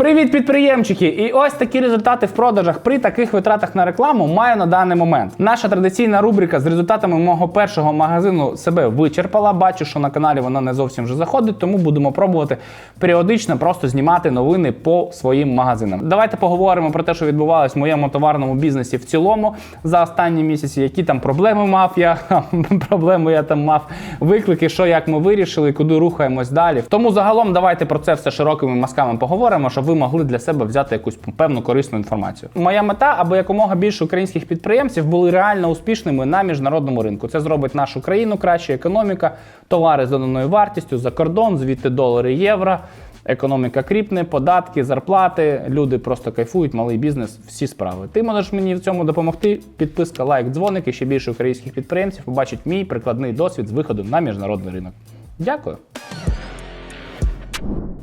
Привіт, підприємчики! І ось такі результати в продажах при таких витратах на рекламу маю на даний момент. Наша традиційна рубрика з результатами мого першого магазину себе вичерпала. Бачу, що на каналі вона не зовсім вже заходить, тому будемо пробувати періодично просто знімати новини по своїм магазинам. Давайте поговоримо про те, що відбувалось в моєму товарному бізнесі в цілому за останні місяці, які там проблеми мав я, проблеми я там мав, виклики, що як ми вирішили, куди рухаємось далі. Тому загалом давайте про це все широкими мазками поговоримо, щоб ви могли для себе взяти якусь певну корисну інформацію. Моя мета, аби якомога більше українських підприємців були реально успішними на міжнародному ринку. Це зробить нашу країну краще, економіка, товари з доданою вартістю за кордон, звідти долари, євро. Економіка кріпне, податки, зарплати. Люди просто кайфують, малий бізнес, всі справи. Ти можеш мені в цьому допомогти. Підписка, лайк, дзвоник і ще більше українських підприємців побачить мій прикладний досвід з виходу на міжнародний ринок. Дякую.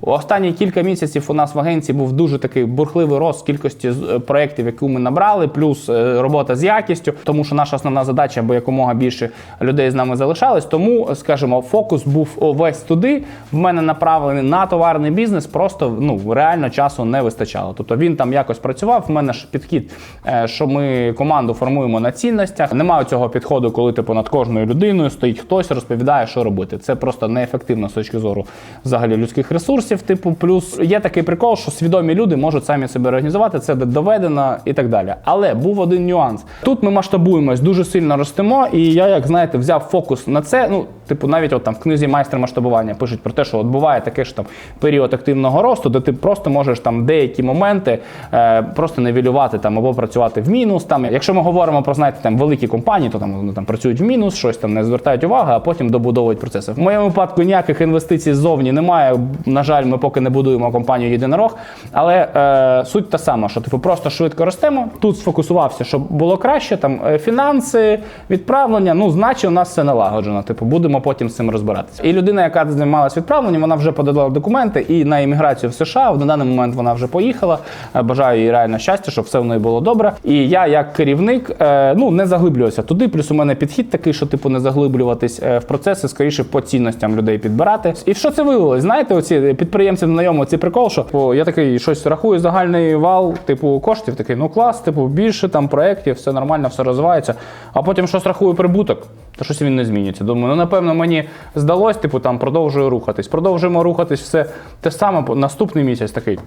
Останні кілька місяців у нас в агенції був дуже такий бурхливий рост кількості е, проєктів, які ми набрали, плюс е, робота з якістю, тому що наша основна задача, аби якомога більше людей з нами залишалось. Тому, скажімо, фокус був весь туди. В мене направлений на товарний бізнес. Просто ну реально часу не вистачало. Тобто він там якось працював. В мене ж підхід, е, що ми команду формуємо на цінностях. Немає цього підходу, коли типу над кожною людиною стоїть хтось, розповідає, що робити. Це просто неефективно з точки зору взагалі людських ресурсів. Типу, плюс є такий прикол, що свідомі люди можуть самі себе організувати. Це доведено і так далі. Але був один нюанс. Тут ми масштабуємось, дуже сильно ростемо, і я, як знаєте, взяв фокус на це. Ну, типу, навіть от там в книзі майстер масштабування пишуть про те, що от буває таке ж там період активного росту, де ти просто можеш там деякі моменти е, просто невілювати там або працювати в мінус. Там, якщо ми говоримо про знаєте, там великі компанії, то там вони там працюють в мінус, щось там не звертають уваги, а потім добудовують процеси. В моєму випадку ніяких інвестицій ззовні немає. На жаль, ми поки не будуємо компанію єдинорог. Але е, суть та сама, що типу просто швидко ростемо. Тут сфокусувався, щоб було краще. Там е, фінанси, відправлення. Ну, значить, у нас все налагоджено. Типу, будемо потім з цим розбиратися. І людина, яка займалась відправленням, вона вже подала документи і на імміграцію в США. На даний момент вона вже поїхала. Е, Бажаю їй реально щастя, щоб все в неї було добре. І я, як керівник, е, ну не заглиблювався туди. Плюс у мене підхід такий, що типу не заглиблюватись е, в процеси, скоріше по цінностям людей підбирати. І що це виявилось? Знаєте, оці підприємці знайомо ці прикол, що типу, я такий щось рахую загальний вал, типу коштів. Такий, ну клас, типу, більше там проєктів, все нормально, все розвивається. А потім щось рахую прибуток. То щось він не змінюється. Думаю, ну напевно мені здалось, типу там продовжую рухатись. Продовжуємо рухатись, все те саме наступний місяць такий.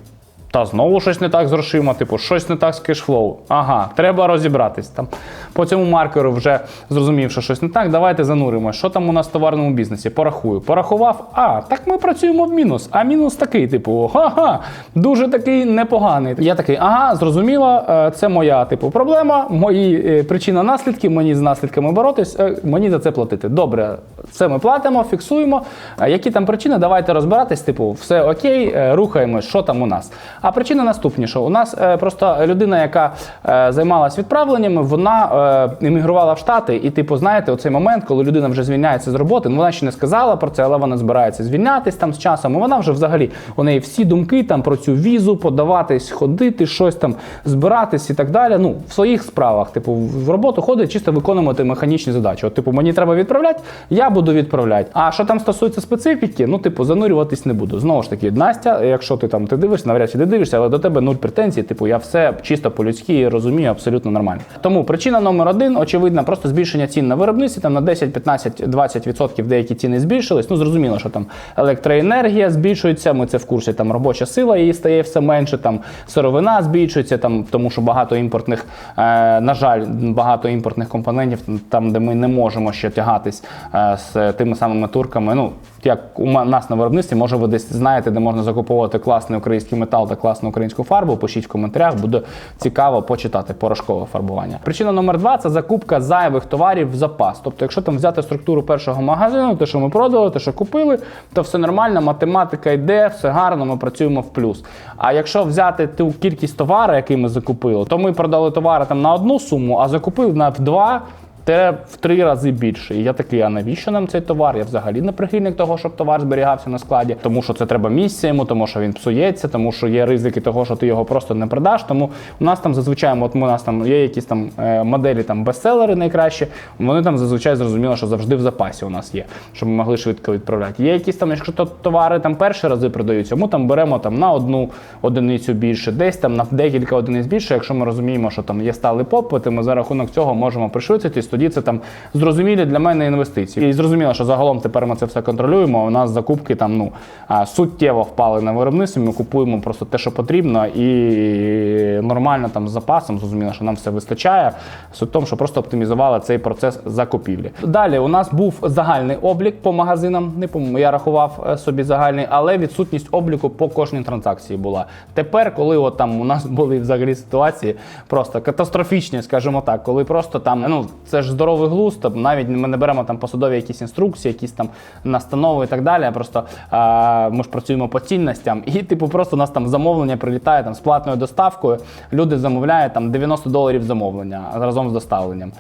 Та знову щось не так з грошима, типу, щось не так з кешфлоу. Ага, треба розібратись. Там по цьому маркеру вже зрозумів, що щось не так. Давайте зануримо. Що там у нас в товарному бізнесі? Порахую. Порахував. А, так ми працюємо в мінус. А мінус такий, типу, ха-ха, дуже такий непоганий. Я такий, ага, зрозуміло, е, це моя типу проблема, мої е, причина наслідки, мені з наслідками боротись, е, мені за це платити. Добре, це ми платимо, фіксуємо. Які там причини? Давайте розбиратись. Типу, все окей, рухаємось, що там у нас. А причина наступні, що у нас е, просто людина, яка е, займалась відправленнями, вона е, емігрувала в Штати, і, типу, знаєте, оцей момент, коли людина вже звільняється з роботи, ну вона ще не сказала про це, але вона збирається звільнятись там з часом. І вона вже взагалі у неї всі думки там про цю візу, подаватись, ходити, щось там збиратись і так далі. Ну, в своїх справах, типу, в роботу ходить, чисто виконувати механічні задачі. От, типу, мені треба відправляти, я буду відправляти. А що там стосується специфіки, ну, типу, занурюватись не буду. Знову ж таки, Настя, якщо ти там ти дивишся, навряд чи дивишся, але до тебе нуль претензій. Типу, я все чисто по-людськи розумію, абсолютно нормально. Тому причина номер один, очевидно, просто збільшення цін на виробництві. Там на 10, 15, 20% деякі ціни збільшились. Ну, зрозуміло, що там електроенергія збільшується. Ми це в курсі. Там робоча сила її стає все менше. Там сировина збільшується, там тому що багато імпортних, е, на жаль, багато імпортних компонентів, там, де ми не можемо ще тягатись е, з тими самими турками. Ну як у нас на виробництві, може ви десь знаєте, де можна закуповувати класний український метал та класну українську фарбу. Пишіть в коментарях, буде цікаво почитати порошкове фарбування. Причина номер два це закупка зайвих товарів в запас. Тобто, якщо там взяти структуру першого магазину, те, що ми продали, те, що купили, то все нормально, математика йде, все гарно, ми працюємо в плюс. А якщо взяти ту кількість товару, який ми закупили, то ми продали товари там на одну суму, а закупив на два. Те в три рази більше. І я такий, а навіщо нам цей товар? Я взагалі не прихильник того, щоб товар зберігався на складі, тому що це треба місце йому, тому що він псується, тому що є ризики того, що ти його просто не продаш. Тому у нас там зазвичай, от у нас там є якісь там е, моделі, там бестселери найкращі. Вони там зазвичай зрозуміло, що завжди в запасі у нас є, щоб ми могли швидко відправляти. Є якісь там, якщо то товари там перші рази продаються, ми там беремо там на одну одиницю більше, десь там на декілька одиниць більше. Якщо ми розуміємо, що там є сталий попит, і ми за рахунок цього можемо пришвидшитись, тоді це там зрозумілі для мене інвестиції. І зрозуміло, що загалом тепер ми це все контролюємо. У нас закупки там ну суттєво впали на виробництві. Ми купуємо просто те, що потрібно, і нормально там з запасом. Зрозуміло, що нам все вистачає. Суть тому, що просто оптимізували цей процес закупівлі. Далі у нас був загальний облік по магазинам. Не помню, я рахував е, собі загальний, але відсутність обліку по кожній транзакції була. Тепер, коли от там у нас були взагалі ситуації просто катастрофічні, скажімо так, коли просто там ну це ж здоровий глузд, тобто навіть ми не беремо там посадові якісь інструкції, якісь там настанови і так далі. Просто а, ми ж працюємо по цінностям, і типу просто у нас там замовлення прилітає там з платною доставкою. Люди замовляють там 90 доларів замовлення разом з доставленням.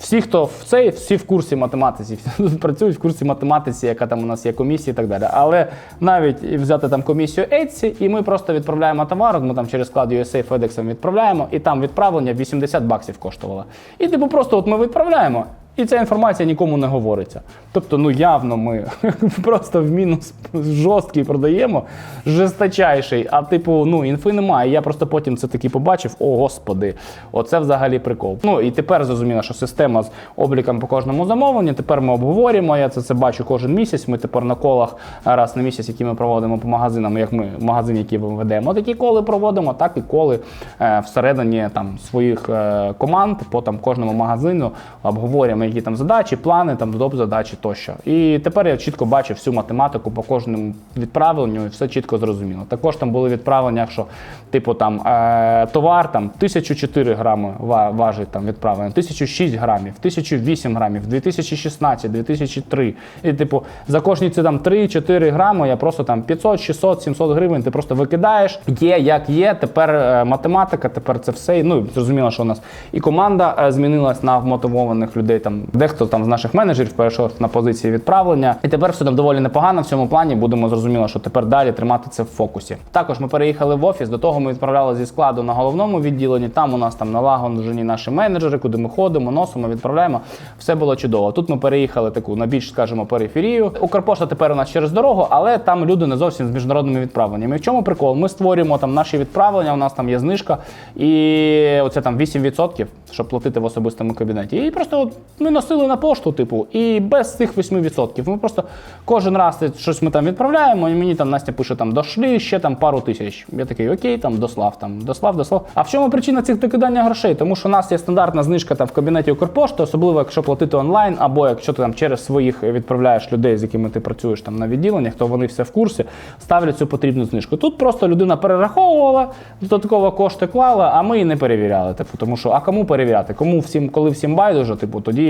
Всі, хто в цей, всі в курсі математиці, всі працюють в курсі математиці, яка там у нас є комісія і так далі. Але навіть взяти там комісію Etsy, і ми просто відправляємо товар, ми там через склад USA FedEx відправляємо, і там відправлення 80 баксів коштувало. І типу просто от ми відправляємо. І ця інформація нікому не говориться. Тобто, ну явно ми просто в мінус жорсткий продаємо, жесточайший, а типу, ну інфи немає. Я просто потім це таки побачив. О, господи, оце взагалі прикол. Ну і тепер зрозуміло, що система з обліком по кожному замовленню. Тепер ми обговорюємо. Я це, це бачу кожен місяць. Ми тепер на колах раз на місяць, які ми проводимо по магазинам, як ми магазин, який ми ведемо, такі коли проводимо, так і коли е, всередині там своїх е, команд по там кожному магазину обговорюємо, які там задачі, плани, там доп задачі тощо. І тепер я чітко бачу всю математику по кожному відправленню, і все чітко зрозуміло. Також там були відправлення, що типу там е, товар там 1004 грами важить там відправлення, 1006 грамів, 1008 грамів, 2016, 2003. І типу за кожні ці там 3-4 грами я просто там 500, 600, 700 гривень ти просто викидаєш. Є як є. Тепер е, математика, тепер це все. Ну зрозуміло, що у нас і команда е, змінилась на вмотивованих людей. Там дехто там з наших менеджерів перейшов на позиції відправлення, і тепер все там доволі непогано в цьому плані. Будемо зрозуміло, що тепер далі тримати це в фокусі. Також ми переїхали в офіс. До того ми відправляли зі складу на головному відділенні. Там у нас там налагоджені наші менеджери, куди ми ходимо, носимо, відправляємо. Все було чудово. Тут ми переїхали таку на більш, скажімо, периферію. Укрпошта тепер у нас через дорогу, але там люди не зовсім з міжнародними відправленнями. В чому прикол? Ми створюємо там наші відправлення. У нас там є знижка, і оце там 8%, щоб платити в особистому кабінеті. І просто от ми носили на пошту, типу, і без цих 8%. Ми просто кожен раз щось ми там відправляємо, і мені там Настя пише там дошлі ще там пару тисяч. Я такий, окей, там дослав, там дослав, дослав. А в чому причина цих докидання грошей? Тому що у нас є стандартна знижка там в кабінеті Укрпошти, особливо якщо платити онлайн, або якщо ти там через своїх відправляєш людей, з якими ти працюєш там на відділеннях, то вони все в курсі, ставлять цю потрібну знижку. Тут просто людина перераховувала, додатково кошти клала, а ми і не перевіряли. Типу, тому що а кому перевіряти? Кому всім, коли всім байдуже, типу, тоді.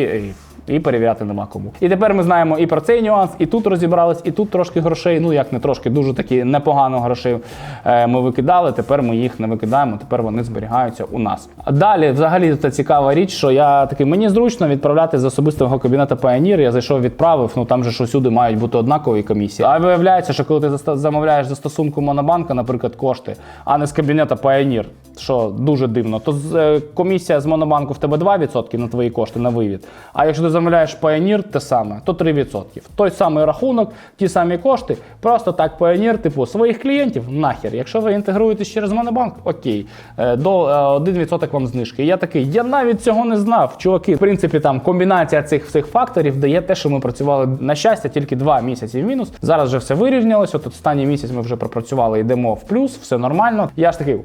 І перевіряти нема кому. І тепер ми знаємо і про цей нюанс, і тут розібрались, і тут трошки грошей. Ну як не трошки, дуже такі непогано грошей е, ми викидали. Тепер ми їх не викидаємо, тепер вони зберігаються у нас. Далі, взагалі, це цікава річ, що я такий мені зручно відправляти з особистого кабінету Pioneer. Я зайшов, відправив. Ну там же ж усюди мають бути однакові комісії. А виявляється, що коли ти замовляєш за стосунку Монобанка, наприклад, кошти, а не з кабінету Pioneer, що дуже дивно, то е, комісія з Монобанку в тебе 2% на твої кошти на вивід. А якщо ти замовляєш Pioneer, те саме, то 3%. Той самий рахунок, ті самі кошти. Просто так Pioneer, типу, своїх клієнтів нахер. Якщо ви інтегруєтесь через Монобанк, окей, е, до е, 1% вам знижки. Я такий, я навіть цього не знав. Чуваки, в принципі, там комбінація цих всіх факторів дає те, що ми працювали на щастя тільки 2 місяці в мінус. Зараз вже все вирівнялося. От останній місяць ми вже пропрацювали, йдемо в плюс, все нормально. Я ж такий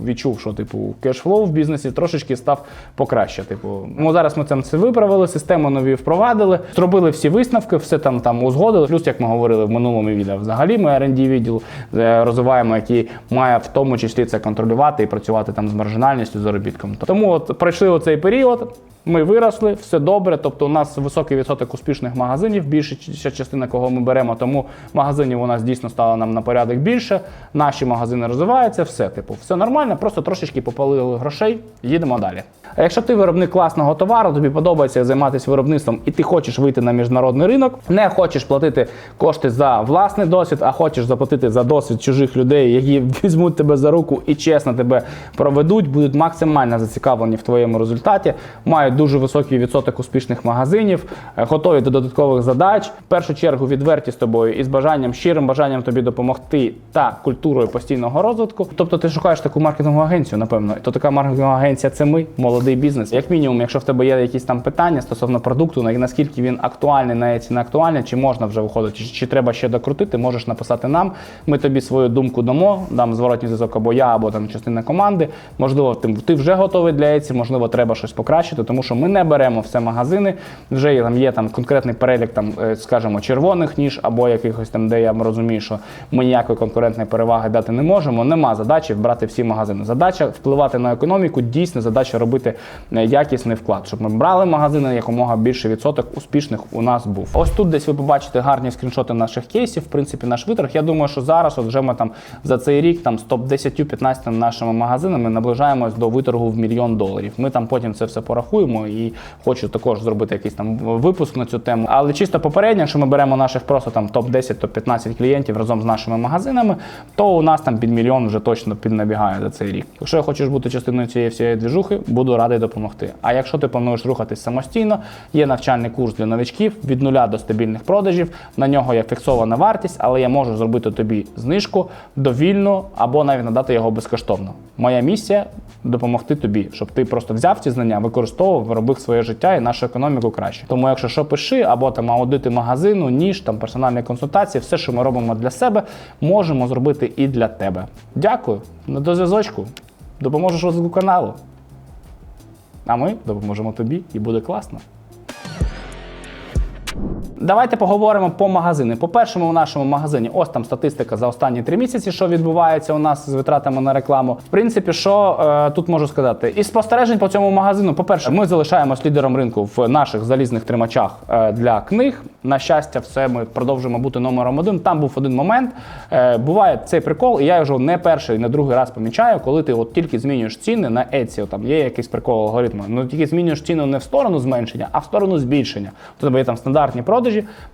відчув, що типу кешфлоу в бізнесі трошечки став покраще. Типу, ну зараз ми це все виправили, систему нові впровадили, зробили всі висновки, все там там узгодили. Плюс, як ми говорили в минулому відео, взагалі ми R&D відділ е, розвиваємо, який має в тому числі це контролювати і працювати там з маржинальністю, заробітком. Тому от пройшли оцей період. Ми виросли, все добре. Тобто, у нас високий відсоток успішних магазинів, більша частина кого ми беремо. Тому магазинів у нас дійсно стало нам на порядок більше. Наші магазини розвиваються, все типу, все нормально, просто трошечки попалили грошей. Їдемо далі. А якщо ти виробник класного товару, тобі подобається займатися виробництвом, і ти хочеш вийти на міжнародний ринок, не хочеш платити кошти за власний досвід, а хочеш заплатити за досвід чужих людей, які візьмуть тебе за руку і чесно тебе проведуть, будуть максимально зацікавлені в твоєму результаті, мають дуже високий відсоток успішних магазинів, е, готові до додаткових задач. В першу чергу відверті з тобою і з бажанням, щирим бажанням тобі допомогти та культурою постійного розвитку. Тобто ти шукаєш таку маркетингову агенцію, напевно. То така маркетингова агенція це ми, молодий бізнес. Як мінімум, якщо в тебе є якісь там питання стосовно продукту, на- наскільки він актуальний, на ці не актуальний, чи можна вже виходити, чи, чи треба ще докрутити, можеш написати нам. Ми тобі свою думку дамо, дам зворотній зв'язок або я, або там частина команди. Можливо, ти, вже готовий для Etsy, можливо, треба щось покращити, тому ми не беремо все магазини. Вже є там є там конкретний перелік, там, е, скажімо, червоних ніж або якихось там, де я розумію, що ми ніякої конкурентної переваги дати не можемо. Нема задачі брати всі магазини. Задача впливати на економіку, дійсно задача робити е, якісний вклад, щоб ми брали магазини, якомога більше відсоток успішних у нас був. Ось тут десь ви побачите гарні скріншоти наших кейсів. В принципі, наш виторг. Я думаю, що зараз, от вже ми там за цей рік там з топ 10-15 нашими магазинами наближаємось до виторгу в мільйон доларів. Ми там потім це все порахуємо і хочу також зробити якийсь там випуск на цю тему. Але чисто попередньо, якщо ми беремо наших просто там топ 10 топ 15 клієнтів разом з нашими магазинами, то у нас там під мільйон вже точно піднабігає за цей рік. Якщо хочеш бути частиною цієї всієї двіжухи, буду радий допомогти. А якщо ти плануєш рухатись самостійно, є навчальний курс для новичків від нуля до стабільних продажів. На нього є фіксована вартість, але я можу зробити тобі знижку довільну або навіть надати його безкоштовно. Моя місія допомогти тобі, щоб ти просто взяв ці знання, використовував, робив своє життя і нашу економіку краще. Тому, якщо що пиши, або там аудити магазину, ніж там персональні консультації, все, що ми робимо для себе, можемо зробити і для тебе. Дякую. Ну, До зв'язочку. Допоможеш розвитку каналу. А ми допоможемо тобі і буде класно. Давайте поговоримо по магазини. По першому в нашому магазині, ось там статистика за останні три місяці, що відбувається у нас з витратами на рекламу. В принципі, що е, тут можу сказати? Із спостережень по цьому магазину, по-перше, ми залишаємось лідером ринку в наших залізних тримачах е, для книг. На щастя, все ми продовжуємо бути номером один. Там був один момент. Е, буває цей прикол, і я його не перший, і не другий раз помічаю, коли ти от тільки змінюєш ціни на Etsy, там є якийсь прикол алгоритму. Ну тільки змінюєш ціну не в сторону зменшення, а в сторону збільшення. У тебе є там стандартні продажі,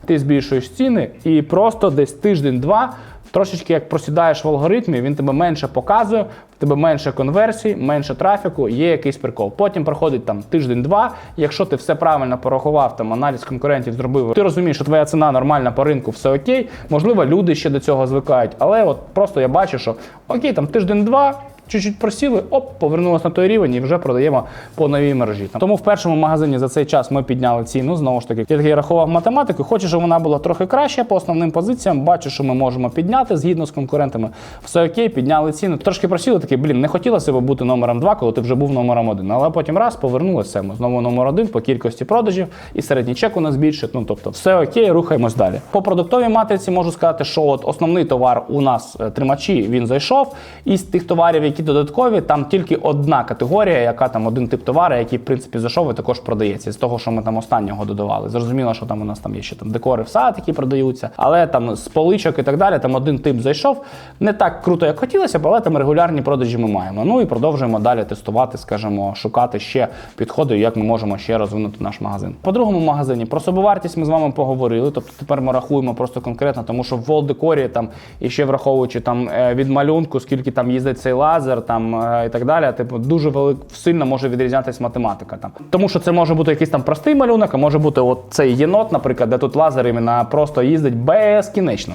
ти збільшуєш ціни і просто десь тиждень-два. Трошечки як просідаєш в алгоритмі, він тебе менше показує, в тебе менше конверсій, менше трафіку, є якийсь прикол. Потім проходить там тиждень-два. Якщо ти все правильно порахував, там аналіз конкурентів зробив, ти розумієш, що твоя ціна нормальна по ринку, все окей. Можливо, люди ще до цього звикають. Але от просто я бачу, що окей, там тиждень-два. Чуть-чуть просіли, оп, повернулося на той рівень і вже продаємо по новій мережі. Тому в першому магазині за цей час ми підняли ціну. Знову ж таки, я такий рахував математику. Хочу, щоб вона була трохи краще по основним позиціям. Бачу, що ми можемо підняти згідно з конкурентами. Все окей, підняли ціну. Трошки просіли, такий, блін, не хотілося б бути номером два, коли ти вже був номером один. Але потім раз повернулося. Ми знову номер один по кількості продажів, і середній чек у нас більше. Ну тобто, все окей, рухаємось далі. По продуктовій матриці можу сказати, що от основний товар у нас е, тримачі він зайшов. Із тих товарів, які додаткові, там тільки одна категорія, яка там один тип товару, який в принципі зайшов і також продається. З того, що ми там останнього додавали. Зрозуміло, що там у нас там є ще там декори в сад, які продаються, але там з поличок і так далі, там один тип зайшов. Не так круто, як хотілося б, але там регулярні продажі ми маємо. Ну і продовжуємо далі тестувати, скажімо, шукати ще підходи, як ми можемо ще розвинути наш магазин. По другому магазині про собівартість ми з вами поговорили. Тобто тепер ми рахуємо просто конкретно, тому що в Волдекорі там і ще враховуючи там е, від малюнку, скільки там їздить цей лазер, там е, і так далі. Типу дуже велик сильно може відрізнятися математика. Там тому, що це може бути якийсь там простий малюнок, а може бути от цей єнот, наприклад, де тут лазер іменно просто їздить безкінечно.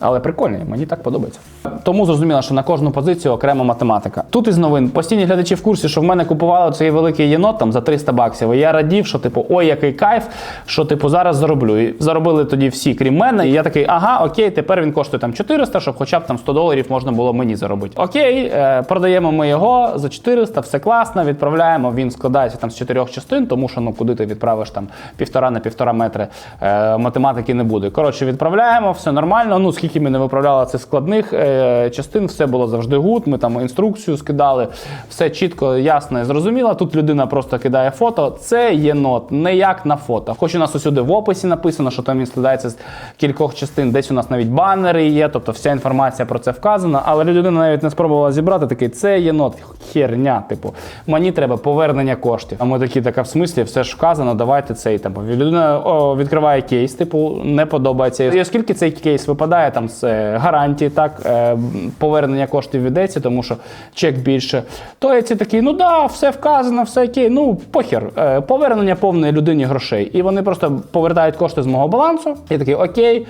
Але прикольно, мені так подобається. Тому зрозуміло, що на кожну позицію окрема математика. Тут із новин постійні глядачі в курсі, що в мене купували цей великий єнот там за 300 баксів. І я радів, що типу, ой, який кайф, що типу зараз зароблю. І заробили тоді всі, крім мене. І я такий, ага, окей, тепер він коштує там 400, щоб хоча б там 100 доларів можна було мені заробити. Окей, е, продаємо ми його за 400, все класно, відправляємо. Він складається там з чотирьох частин, тому що ну куди ти відправиш там півтора на півтора метри е, математики не буде. Коротше, відправляємо, все нормально. Ну скільки ми не виправляли цих складних е, частин, все було завжди гуд. Ми там інструкцію скидали, все чітко, ясно і зрозуміло. Тут людина просто кидає фото. Це єнот, не як на фото. Хоч у нас усюди в описі написано, що там він складається з кількох частин. Десь у нас навіть банери є, тобто вся інформація про це вказана. Але людина навіть не спробувала зібрати такий це єнот, херня. Типу, мені треба повернення коштів. А ми такі, така в смислі, все ж вказано, давайте цей типу. Людина о, відкриває кейс, типу, не подобається. І оскільки цей кейс випадає там з е, гарантії, так е, повернення коштів віддається, тому що чек більше. То я ці такі, ну да, все вказано, все окей. Ну похер, е, повернення повної людині грошей. І вони просто повертають кошти з мого балансу. І такий окей.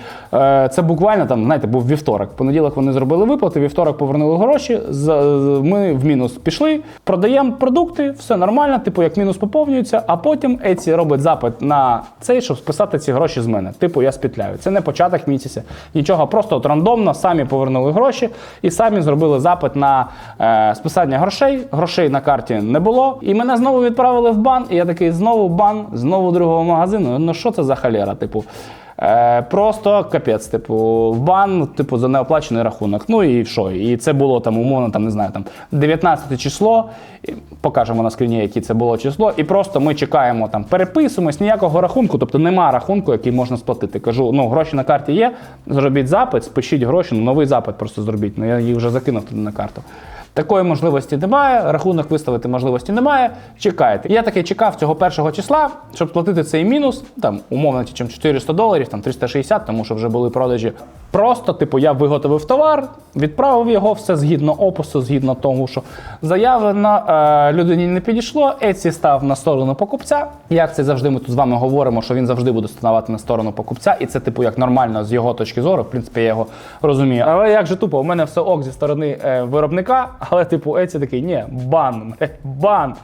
Це буквально там, знаєте, був вівторок. Понеділок вони зробили виплати, вівторок повернули гроші. Ми в мінус пішли, продаємо продукти, все нормально, типу, як мінус поповнюється, а потім Еці робить запит на цей, щоб списати ці гроші з мене. Типу, я спітляю. Це не початок місяця, нічого, просто от рандомно самі повернули гроші і самі зробили запит на е, списання грошей. Грошей на карті не було. І мене знову відправили в бан. І я такий знову бан, знову другого магазину. Ну що це за халера? Типу. Е, просто капець, типу, в бан, типу, за неоплачений рахунок. Ну і що? І це було там, умовно, там, не знаю, там 19 число. Покажемо на скріні, яке це було число. І просто ми чекаємо там, переписуємось, ніякого рахунку, тобто нема рахунку, який можна сплатити. Кажу, ну гроші на карті є, зробіть запит, спишіть гроші, ну новий запит просто зробіть. Ну я їх вже закинув туди на карту. Такої можливості немає, рахунок виставити можливості немає. Чекаєте. Я таки чекав цього першого числа, щоб платити цей мінус, там умовно чим 400 доларів, там 360, тому що вже були продажі. Просто, типу, я виготовив товар, відправив його, все згідно опису, згідно того, що заявлено, е, людині не підійшло. Еці став на сторону покупця. Як це завжди ми тут з вами говоримо, що він завжди буде ставати на сторону покупця, і це, типу, як нормально з його точки зору. В принципі, я його розумію. Але як же тупо, у мене все ок зі сторони е, виробника, але, типу, Еці такий, ні, бан, бан.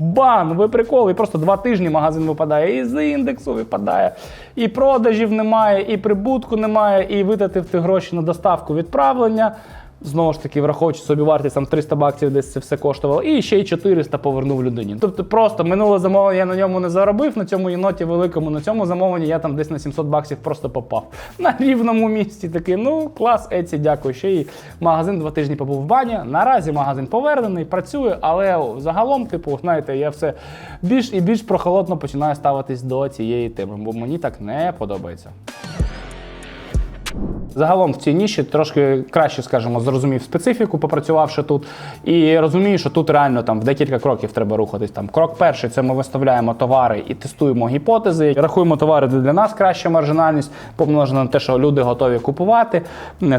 Бан, ви прикол, і просто два тижні магазин випадає, і з індексу випадає, і продажів немає, і прибутку немає, і витратив ти гроші на доставку відправлення. Знову ж таки, враховуючи собі вартість там 300 баксів, десь це все коштувало, і ще й 400 повернув людині. Тобто просто минуле замовлення я на ньому не заробив, на цьому єноті великому, на цьому замовленні я там десь на 700 баксів просто попав. На рівному місці такий, ну клас, Еці, дякую. Ще й магазин два тижні побув в бані. Наразі магазин повернений, працює, але загалом, типу, знаєте, я все більш і більш прохолодно починаю ставитись до цієї теми, бо мені так не подобається. Загалом в цій ніші трошки краще, скажімо, зрозумів специфіку, попрацювавши тут, і розумію, що тут реально там в декілька кроків треба рухатись. Там крок перший це ми виставляємо товари і тестуємо гіпотези. Рахуємо товари, де для нас краща маржинальність, помножена на те, що люди готові купувати.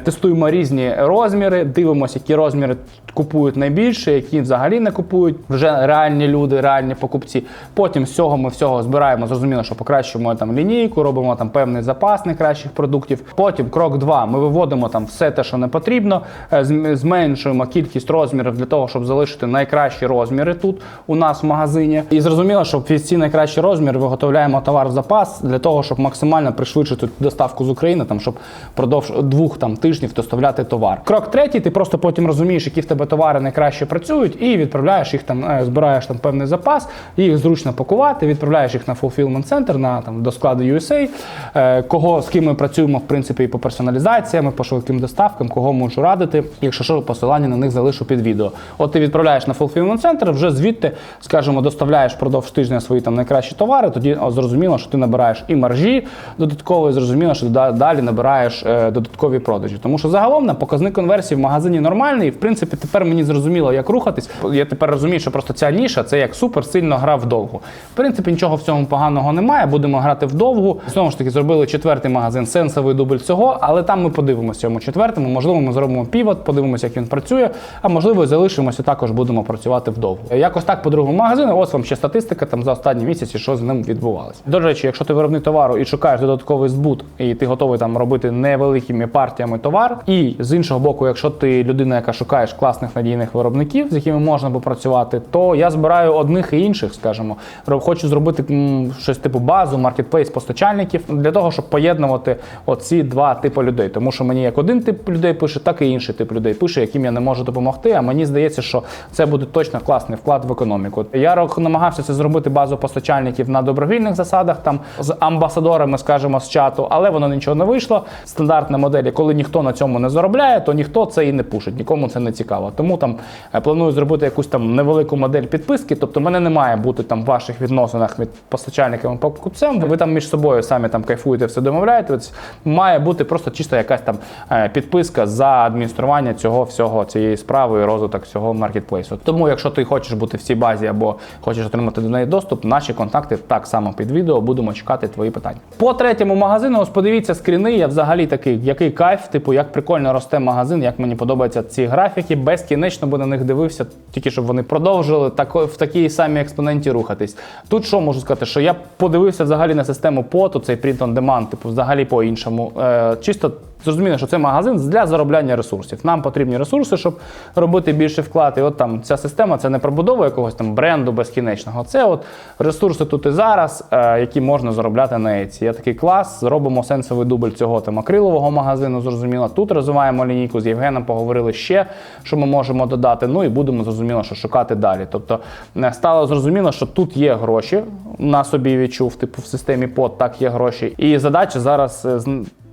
Тестуємо різні розміри, дивимося, які розміри купують найбільше, які взагалі не купують. Вже реальні люди, реальні покупці. Потім з цього ми всього збираємо. Зрозуміло, що покращуємо там лінійку, робимо там певний запас найкращих продуктів. Потім крок два. Ми виводимо там все те, що не потрібно, е, зменшуємо кількість розмірів для того, щоб залишити найкращі розміри тут у нас в магазині. І зрозуміло, що під ці найкращі розміри виготовляємо товар в запас для того, щоб максимально пришвидшити доставку з України, там щоб продовж двох там тижнів доставляти товар. Крок третій, ти просто потім розумієш, які в тебе товари найкраще працюють, і відправляєш їх там, е, збираєш там певний запас, їх зручно пакувати, відправляєш їх на fulfillment center, на там до складу USA, е, кого з ким ми працюємо, в принципі, і по персоналізаціям, і по швидким доставкам, кого можу радити. Якщо що, посилання на них залишу під відео. От ти відправляєш на fulfillment center, вже звідти, скажімо, доставляєш впродовж тижня свої там найкращі товари. Тоді зрозуміло, що ти набираєш і маржі додатково, і зрозуміло, що далі набираєш е, додаткові продажі. Тому що загалом на показник конверсії в магазині нормальний. І в принципі, тепер мені зрозуміло, як рухатись. Я тепер розумію, що просто ця ніша це як супер сильно гра вдовгу. В принципі, нічого в цьому поганого немає. Будемо грати вдовгу. Знову ж таки, зробили четвертий магазин, сенсовий дубль цього, але там ми подивимося цьому четвертому. Можливо, ми зробимо півот, подивимося, як він працює. А можливо, залишимося також будемо працювати вдовгу. Якось так по другому магазину. Ось вам ще статистика там за останні місяці, що з ним відбувалося. До речі, якщо ти виробник товару і шукаєш додатковий збут, і ти готовий там робити невеликими партіями товар. І з іншого боку, якщо ти людина, яка шукаєш класних надійних виробників, з якими можна попрацювати, то я збираю одних і інших, скажімо. Хочу зробити м, щось типу базу, маркетплейс постачальників для того, щоб поєднувати оці два типи людей. Тому що мені як один тип людей пише, так і інший тип людей пише, яким я не можу допомогти. А мені здається, що це буде точно класний вклад в економіку. Я намагався це зробити базу постачальників на добровільних засадах, там з амбасадорами, скажімо, з чату, але воно нічого не вийшло. Стандартна модель, коли ніхто на цьому не заробляє, то ніхто це і не пушить, нікому це не цікаво. Тому там е, планую зробити якусь там невелику модель підписки. Тобто, в мене не має бути там в ваших відносинах від постачальниками покупцем. Ви там між собою самі там кайфуєте, все домовляєтесь. Має бути просто чисто якась там е, підписка за адміністрування цього всього цієї справи і розвиток цього маркетплейсу. Тому, якщо ти хочеш бути в цій базі або хочеш отримати до неї доступ, наші контакти так само під відео будемо чекати твої питання. По третьому магазину, ось подивіться скріни. Я взагалі такий, який кайф, типу, як прикольно росте магазин, як мені подобаються ці графіки. Безкінечно би на них дивився, тільки щоб вони продовжили так, в такій самій експоненті рухатись. Тут що можу сказати, що я подивився взагалі на систему поту, цей print on demand, типу, взагалі по-іншому. Е, чисто Зрозуміло, що це магазин для заробляння ресурсів. Нам потрібні ресурси, щоб робити більше вклад. І от там ця система це не пробудова якогось там бренду безкінечного. Це от ресурси тут і зараз, е, які можна заробляти на Etsy. Є такий клас, зробимо сенсовий дубль цього там акрилового магазину. Зрозуміло, тут розвиваємо лінійку з Євгеном. Поговорили ще, що ми можемо додати. Ну і будемо зрозуміло, що шукати далі. Тобто е, стало зрозуміло, що тут є гроші. На собі відчув, типу в системі под так є гроші. І задача зараз е,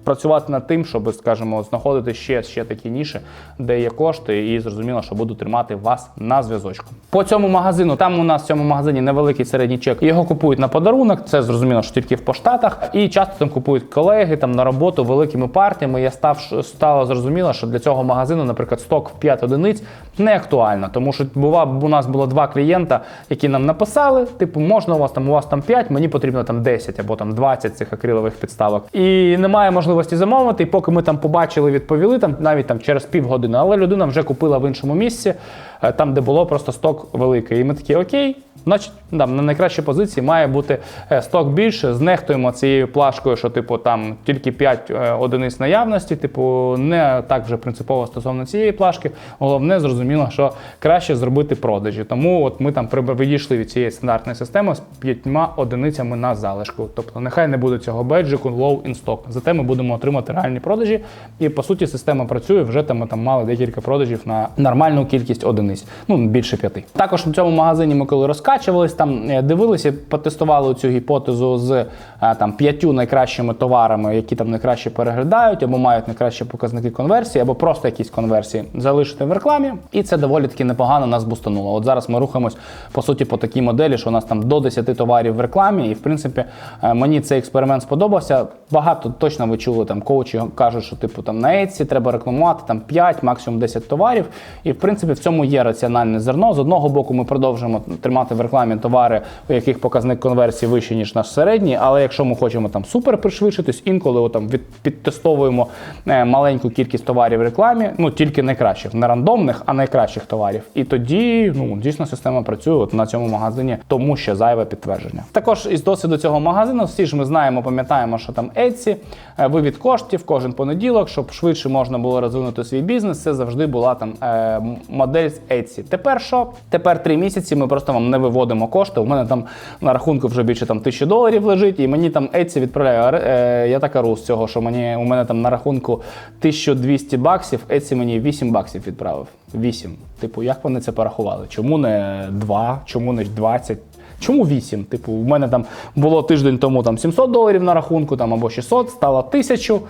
працювати над тим, щоб, скажімо, знаходити ще, ще такі ніші, де є кошти, і зрозуміло, що буду тримати вас на зв'язочку. По цьому магазину, там у нас в цьому магазині невеликий середній чек. Його купують на подарунок. Це зрозуміло, що тільки в поштатах. І часто там купують колеги там на роботу великими партіями. Я став стало зрозуміло, що для цього магазину, наприклад, сток в 5 одиниць не актуально, тому що бува, у нас було два клієнта, які нам написали: типу, можна у вас там, у вас там 5, мені потрібно там 10 або там 20 цих акрилових підставок. І немає можливості замовити. І поки ми там побачили, відповіли там навіть там через півгодини, але людина вже купила в іншому місці, е, там, де було просто сток великий. І ми такі, окей. Значить, там, на найкращій позиції має бути е, сток більше. Знехтуємо цією плашкою, що типу там тільки 5 е, одиниць наявності. Типу, не так вже принципово стосовно цієї плашки. Головне, зрозуміло, що краще зробити продажі. Тому от ми там відійшли від цієї стандартної системи з п'ятьма одиницями на залишку. Тобто, нехай не буде цього беджику low in stock. Зате ми будемо отримати реальні продажі. І по суті, система працює. Вже там ми там мали декілька продажів на нормальну кількість одиниць, ну більше п'яти. Також в цьому магазині ми коли розкачувались, там е, дивилися, потестували цю гіпотезу з е, там п'ятью найкращими товарами, які там найкраще переглядають, або мають найкращі показники конверсії, або просто якісь конверсії залишити в рекламі. І це доволі таки непогано нас бустануло. От зараз ми рухаємось по суті по такій моделі, що у нас там до 10 товарів в рекламі, і в принципі е, мені цей експеримент сподобався. Багато точно ви чули там коучі кажуть, що типу там на Etsy треба рекламувати там 5, максимум 10 товарів. І в принципі в цьому є раціональне зерно. З одного боку, ми продовжуємо тримати в рекламі товари, у яких показник конверсії вищий, ніж наш середній. Але якщо ми хочемо там супер пришвидшитись, інколи там від, підтестовуємо е, маленьку кількість товарів в рекламі, ну тільки найкращих, не рандомних, а найкращих товарів. І тоді ну дійсно система працює от на цьому магазині, тому ще зайве підтвердження. Також із досвіду цього магазину, всі ж ми знаємо, пам'ятаємо, що там Etsy, е, вивід коштів кожен понеділок, щоб швидше можна було розвинути свій бізнес. Це завжди була там е, модель з Etsy. Тепер що? Тепер три місяці ми просто вам не виводимо кошти. У мене там на рахунку вже більше там тисячі доларів лежить, і мені там Etsy відправляє. Е, я так ору з цього, що мені у мене там на рахунку 1200 баксів, Etsy мені 8 баксів відправив. 8. Типу, як вони це порахували? Чому не 2? Чому не 20? Чому 8? Типу, у мене там було тиждень тому там 700 доларів на рахунку, там або 600, стало 1000.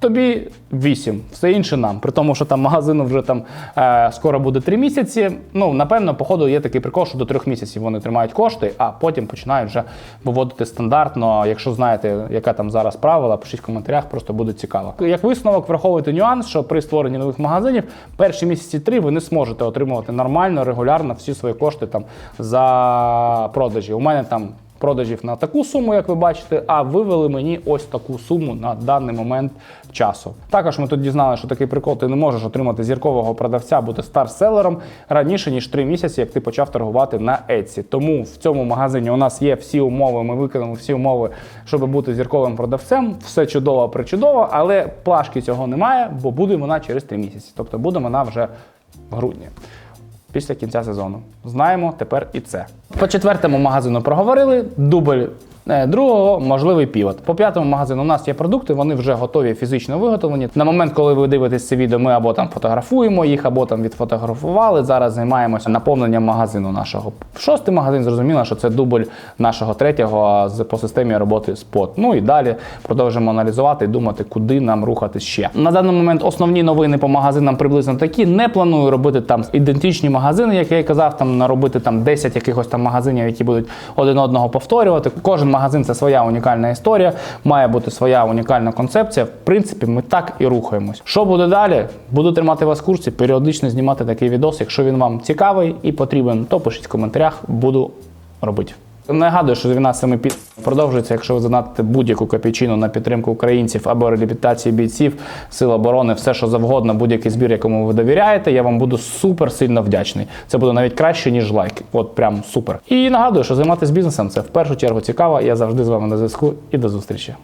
Тобі 8, все інше нам. При тому, що там магазину вже там е, скоро буде 3 місяці. Ну, напевно, походу, є такий прикол, що до 3 місяців вони тримають кошти, а потім починають вже виводити стандартно. Якщо знаєте, яка там зараз правила, пишіть в коментарях, просто буде цікаво. Як висновок, враховуйте нюанс, що при створенні нових магазинів перші місяці 3 ви не зможете отримувати нормально, регулярно всі свої кошти там за продажі. У мене там продажів на таку суму, як ви бачите, а вивели мені ось таку суму на даний момент часу. Також ми тут дізналися, що такий прикол, ти не можеш отримати зіркового продавця, бути старселером раніше, ніж 3 місяці, як ти почав торгувати на Etsy. Тому в цьому магазині у нас є всі умови, ми виконали всі умови, щоб бути зірковим продавцем. Все чудово, причудово, але плашки цього немає, бо буде вона через 3 місяці. Тобто буде вона вже в грудні після кінця сезону. Знаємо тепер і це. По четвертому магазину проговорили. Дубль Другого можливий півот. По п'ятому магазину у нас є продукти, вони вже готові фізично виготовлені. На момент, коли ви дивитесь це відео, ми або там фотографуємо їх, або там відфотографували. Зараз займаємося наповненням магазину нашого. Шостий магазин зрозуміло, що це дубль нашого третього з по системі роботи спот. Ну і далі продовжимо аналізувати і думати, куди нам рухати ще. На даний момент основні новини по магазинам приблизно такі. Не планую робити там ідентичні магазини, як я і казав, там наробити там 10 якихось там магазинів, які будуть один одного повторювати. Кожен магазин це своя унікальна історія, має бути своя унікальна концепція. В принципі, ми так і рухаємось. Що буде далі? Буду тримати вас в курсі, періодично знімати такий відос. Якщо він вам цікавий і потрібен, то пишіть в коментарях, буду робити. Нагадую, що війна саме під продовжується. Якщо ви задонатите будь-яку копійчину на підтримку українців або реабілітації бійців, сил оборони, все що завгодно, будь-який збір, якому ви довіряєте, я вам буду супер сильно вдячний. Це буде навіть краще ніж лайк. От прям супер. І нагадую, що займатися бізнесом це в першу чергу цікаво. Я завжди з вами на зв'язку і до зустрічі.